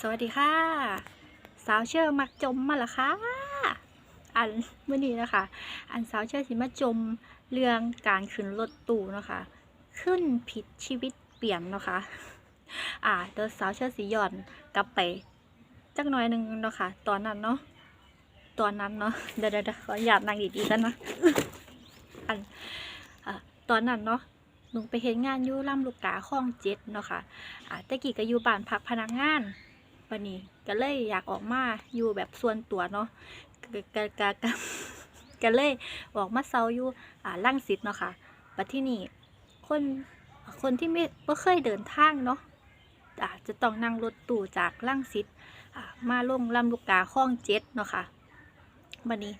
สวัสดีค่ะ สาวเชื่อมักจมมาละคะอันเมื่อนี้นะคะ อันสาวเชื่อสิมาจมเรื่องการขึ้นรถตู้นะคะ ขึ้นผิดชีวิตเปลี่ยนนะคะ อ่าเดี๋ยวสาวเชื่อสิย้อนกลับไปจักหน่อยหนึ่งนะคะ ตอนนั้นเนาะตอนนั้นเนาะเดี๋ยวเดี๋ยวเดี๋ยวขออยากนั่งดีๆกันนะอันอตอนนั้นเนาะหนูไปเห็นงานยู่ลำลูกกาคลองเจ็ดเนาะค่ะอ่าต่กี้ก็อยู่บ้านพักพนักงาน วันนี้ก็เลยอยากออกมาอยู่แบบส่วนตัวเนาะก็ก็ก็ก็เลยออกมาเซาอยู่อ่าล่างสิทธ์เนาะค่ะปัจที่นี่คนคนที่ไม่ไม่เคยเดินทางเนาะอ่าจะต้องนั่งรถตู้จากล่างสิทธ์อ่ามาลงลำลูกกาคลองเจ็ดเนาะค่ะวันนี้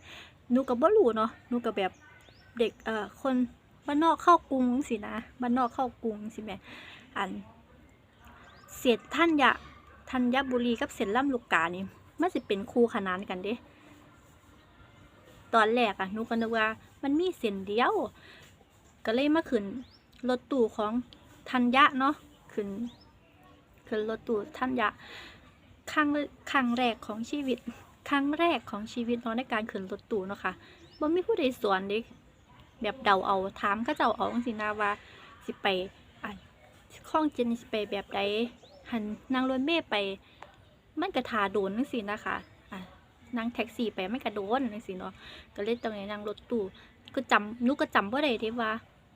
นูกับบ่รู้เนาะนูกับแบบเด็กเอ่อคนบ้านนอกเข้ากรุงสินะบ้านนอกเข้ากรุงสิแม่อันเสียท่านยะ ธัญบุรีกับเส้นล่ำลูกกานี่มันสิเป็นคู่ขนานกันเด้ ตอนแรกอะหนูก็นึกว่า มันมีเส้นเดียว ก็เลยมาขึ้นรถตู้ของธัญญะเนาะขึ้นขึ้นรถตู้ธัญญะครั้งครั้งแรกของชีวิต ครั้งแรกของชีวิตเนาะในการขึ้นรถตู้เนาะค่ะบ่มีผู้ใดสอนเด้แบบเดาเอาถามก็เจ้าเอาสินะว่าสิไปอะข้องเจนสิไปแบบใด หันนั่งรถเมล์ไป มันกระทาโดนนั่นสินะคะอะนั่งแท็กซี่ไปไม่กระโดนนั่นสิเนาะก็เลยต้องนั่งรถตู้ก็จำนุก็จำว่าได้ที่ว่า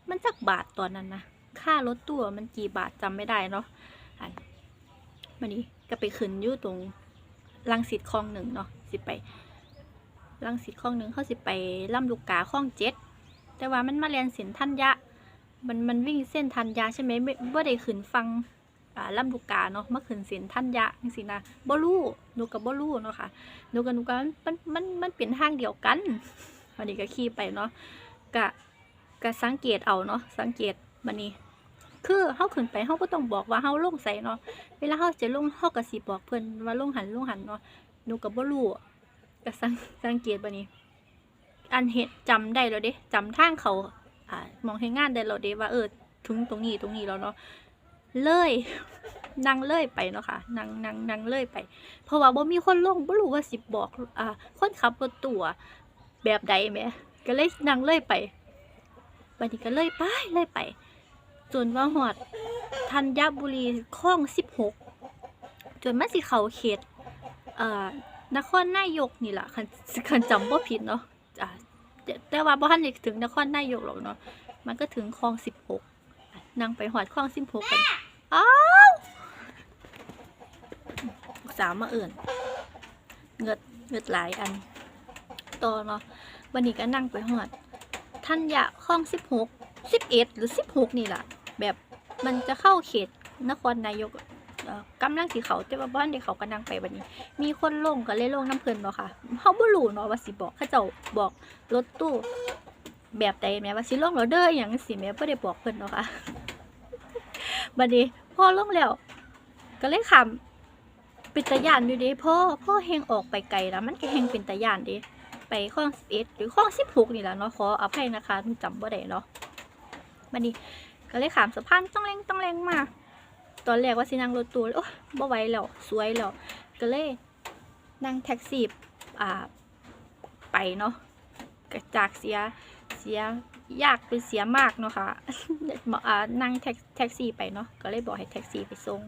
มันจักบาทตอนนั้นนะค่ารถตู้มันกี่บาทจำไม่ได้เนาะอันมันนี้ก็ไปขึ้นอยู่ตรงลังสิตคลองหนึ่งเนาะสิไปลังสิตคลองหนึ่งเขาสิไปล่ำลูกกาคลองเจ็ดแต่ว่ามันมาเรียนสินท่านยะมันมันวิ่งเส้นทันยาใช่ไหมไม่ได้ขึ้นฟัง ลำลูกกาเนาะมาขึ้นเส้นทันยะจังซี่นะบ่รู้หนูกับบ่รู้เนาะค่ะหนูกับหนูกับมันมันมันเป็นทางเดียวกันวันนี้ก็ขี่ไปเนาะกะกะสังเกตเอาเนาะสังเกตบัดนี้ คือเฮาขึ้นไปเฮาบ่ต้องบอกว่าเฮาลงไสเนาะเวลาเฮาจะลงเฮาก็สิบอกเพิ่นว่าลงหันลงหันเนาะหนูก็บ่รู้ก็สังสังเกตบัดนี้ อันเฮ็ดจำได้แล้วเด้จำทางเขาอ่ามองเห็นงานได้เราเดว่าเออถึงตรงนี้ตรงนี้แล้วเนาะ เลยนั่งเลยไปเนาะค่ะนั่งนั่งนั่งเลยไป เพราะว่าบ่มีคนลงบ่รู้ว่าสิบอกอ่าคนขับรถตู้อะแบบใดแหมก็เลยนั่งเลยไปบัดนี้ก็เลยไปเลยไป จนว่าฮอดธัญบุรีคลอง16จนมันสิเขาเขตเอ่อนครนายกนี่แหละคันคันจำบ่ผิดเนาะแต่ว่าบ่ทันถึงนครนายกหรอกเนาะมันก็ถึงคลองสิบหก นั่งไปหอดคลองสิบหกกันอ้าวลูกสาวมาเอื่นเงิดเงิดหลายอันต่อเนาะวันนี้ก็นั่งไปหอดท่านยะคลองสิบหกสิบเอ็ดหรือสิบหกนี่แหละแบบมันจะเข้าเขตนครนายกเอ่อกำลังสีเขาแต่ว่าบ้านเด็กเขาก็นั่งไปวันนี้ มีคนลงก็เลยลงน้ำเพลินเนาะค่ะเขาบ่รู้เนาะว่าสิบอกเขาเจ้าบอกรถตู้แบบใดแม่ว่าสิลงแล้วเด้ออย่างสิแม่บ่ได้บอกเพิ่นเนาะค่ะ บัดนี้พ่อลงแล้ว ก็เลยขำเป็นตาย่านอยู่ด้พ่อพ่อแฮงออกไปไกลแล้วมันก็แฮงเป็นตาย่านด้ไปคลอง11หรือคลอง16นี่แหละเนาะขออภัยนะคะจำบ่ได้เนาะบัดนี้ก็เลยขามสะพานต้องแรงต้องแรงมาตอนแรกว่าสินั่งรถตู้โอ้บ่ไหวแล้วสวยแล้วก็เลยนั่งแท็กซี่อ่าไปเนาะ จากเสียเสียยากเป็นเสียมากเนาะค่ะอ่านั่งแท็กแท็กซี่ไปเนาะก็เลยบอกให้แท็กซี่ไปส่ง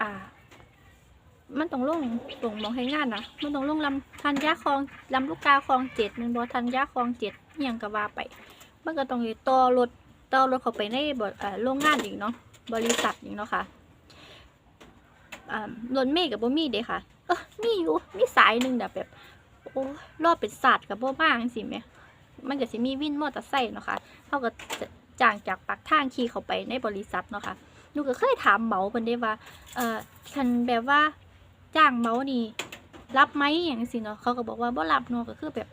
อ่า มันต้องลงตรงมองให้งานนะมันต้องลงลำทันยาคลองลำลูกกาคลองเจ็ดมันบอทันยาคลองเจ็ดอิหยังก็ว่าไป มันก็ต้องต่อรถต่อรถเข้าไปในบริอ่าโรงงานอีกเนาะบริษัทอีกเนาะค่ะอ่ารถเมย์กับบ่มีเด้ค่ะเออมีอยู่มีสายหนึ่งแบบแบบ โอ้รอบเป็นศาสตร์กับบ่มากสิแหมมันก็สิมีวินมอเตอร์ไซค์เนาะค่ะเขาก็จ้างจากปากทางขี่เข้าไปในบริษัทเนาะค่ะหนูก็เคยถามเมาเพิ่นได้ว่า เอ่อคันแบบว่าจ้างเมานี่ รับไหมอย่างสิเนาะเขาก็บอกว่าบ่รับเนาะก็คือแบบ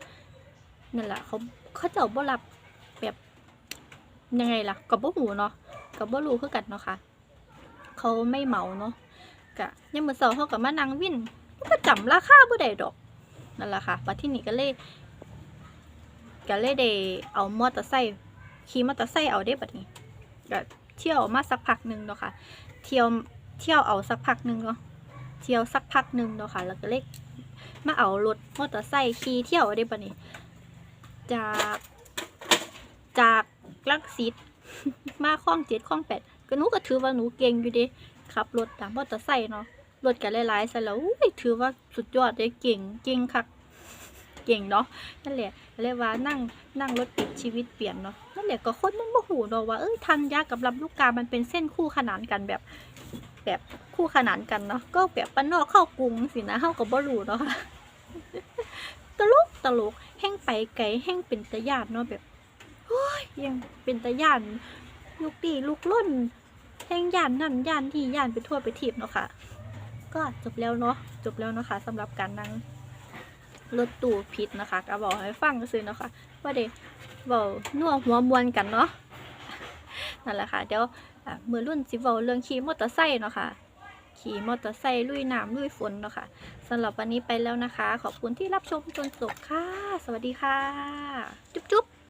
นั่นแหละเขาเขาเจ้าบ่รับแบบยังไงล่ะก็บ่ฮู้เนาะก็บ่รู้คือกันเนาะค่ะเขาไม่เมาเนาะก็ยามมื้อเช้าเขาก็มานั่งวินมันก็จำราคาบ่ได้ดอก นั่นแหละค่ะปัดที่นี่ก็เลยก็เลยได้เอามอเตอร์ไซค์ขี่มอเตอร์ไซค์เอาได้บัดนี้ก็เที่ยวมาสักพักหนึ่งเนาะค่ะ เที่ยวเที่ยวเอาสักพักหนึ่งเนาะเที่ยวสักพักหนึ่งเนาะค่ะ แล้วก็เลยมาเอารถมอเตอร์ไซค์ขี่เที่ยวได้ปะนี่จากจากลักซิตมาคลองเจ็ดคลองแปดก็หนูก็ถือว่าหนูเก่งอยู่ดิขับรถตามมอเตอร์ไซค์เนาะ รถกันหลายๆซะแล้วถือว่าสุดยอดเลยเก่งเก่งคักเก่งเนาะนั่นแหละเรียกว่านั่งนั่งรถติดชีวิตเปลี่ยนเนาะนั่นแหละก็คนมันบ่หูเนาะว่าเอ้ยทันยากับลำลูกกา มันเป็นเส้นคู่ขนานกันแบบ แบบคู่ขนานกันเนาะก็แบบปานนอกเข้ากรุงสินะเฮาก็บ่รู้เนาะค่ะตลกตลกแห้งไปไกลแห้งเป็นตะยานเนาะแบบโอ้ยยังเป็นตะยานลูกตีลูกล้นแห้งยานนั่นยานที่ยานไปทั่วไปทีบเนาะค่ะ ก็จบแล้วเนาะจบแล้วเนาะคะสำหรับการนั่งรถตู้ผิดนะคะก็บอกให้ฟังซื้อเนาะค่ะว่าเด็เบานัวหัวมวนกันเนาะนั่นแหละค่ะเดี๋ยวมือรุ่นสิเว้าเรื่องขี่มอเตอร์ไซค์เนาะค่ะขี่มอเตอร์ไซค์ลุยน้ำลุยฝนเนาะค่ะสำหรับวันนี้ไปแล้วนะคะ ขอบคุณที่รับชมจนจบค่ะ สวัสดีค่ะ จุ๊บจุ๊บ